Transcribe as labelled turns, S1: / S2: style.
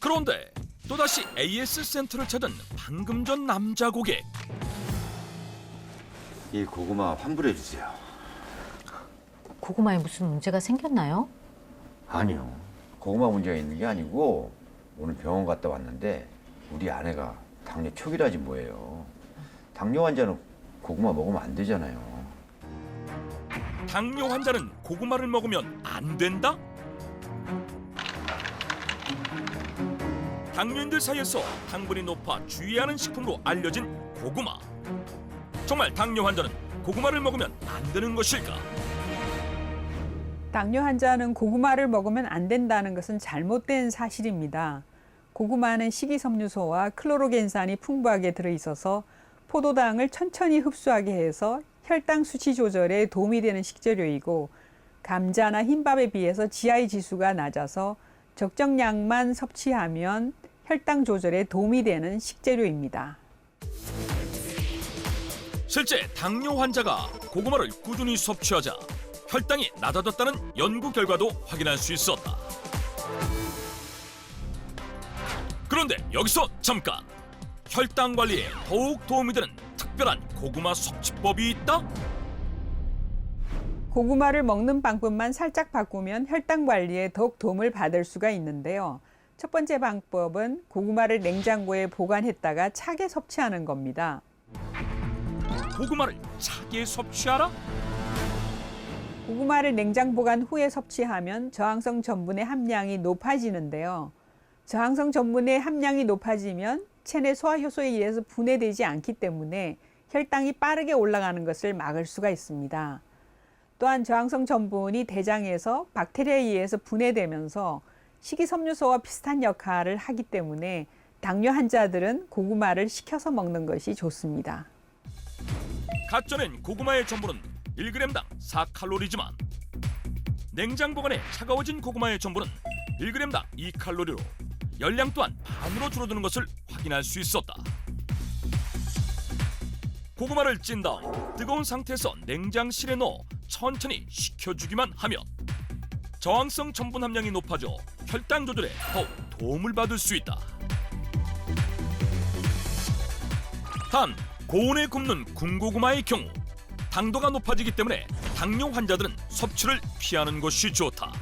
S1: 그런데 또다시 AS 센터를 찾은 방금 전 남자 고객.
S2: 이 고구마 환불해 주세요.
S3: 고구마에 무슨 문제가 생겼나요?
S2: 아니요. 고구마 문제가 있는 게 아니고 오늘 병원 갔다 왔는데 우리 아내가 당뇨 초기라지 뭐예요. 당뇨 환자는 고구마 먹으면 안 되잖아요.
S1: 당뇨 환자는 고구마를 먹으면 안 된다? 당뇨인들 사이에서 당분이 높아 주의하는 식품으로 알려진 고구마. 정말 당뇨 환자는 고구마를 먹으면 안 되는 것일까?
S4: 당뇨 환자는 고구마를 먹으면 안 된다는 것은 잘못된 사실입니다. 고구마는 식이섬유소와 클로로겐산이 풍부하게 들어 있어서 포도당을 천천히 흡수하게 해서 혈당 수치 조절에 도움이 되는 식재료이고 감자나 흰밥에 비해서 GI 지수가 낮아서 적정량만 섭취하면 혈당 조절에 도움이 되는 식재료입니다.
S1: 실제 당뇨 환자가 고구마를 꾸준히 섭취하자 혈당이 낮아졌다는 연구 결과도 확인할 수 있었다. 그런데 여기서 잠깐 혈당 관리에 더욱 도움이 되는 특별한 고구마 섭취법이 있다?
S4: 고구마를 먹는 방법만 살짝 바꾸면 혈당 관리에 더욱 도움을 받을 수가 있는데요. 첫 번째 방법은 고구마를 냉장고에 보관했다가 차게 섭취하는 겁니다.
S1: 고구마를 차게 섭취하라?
S4: 고구마를 냉장 보관 후에 섭취하면 저항성 전분의 함량이 높아지는데요. 저항성 전분의 함량이 높아지면 체내 소화 효소에 의해서 분해되지 않기 때문에 혈당이 빠르게 올라가는 것을 막을 수가 있습니다. 또한 저항성 전분이 대장에서 박테리아에 의해서 분해되면서 식이섬유소와 비슷한 역할을 하기 때문에 당뇨 환자들은 고구마를 식혀서 먹는 것이 좋습니다.
S1: 갓 쪄낸 고구마의 전분은 1g당 4칼로리지만 냉장 보관에 차가워진 고구마의 전분은 1g당 2칼로리로 열량 또한 반으로 줄어드는 것을 확인할 수 있었다. 고구마를 찐 다음 뜨거운 상태에서 냉장실에 넣어 천천히 식혀주기만 하면 저항성 전분 함량이 높아져 혈당 조절에 더욱 도움을 받을 수 있다. 단 고온에 굽는 군고구마의 경우 당도가 높아지기 때문에 당뇨 환자들은 섭취를 피하는 것이 좋다.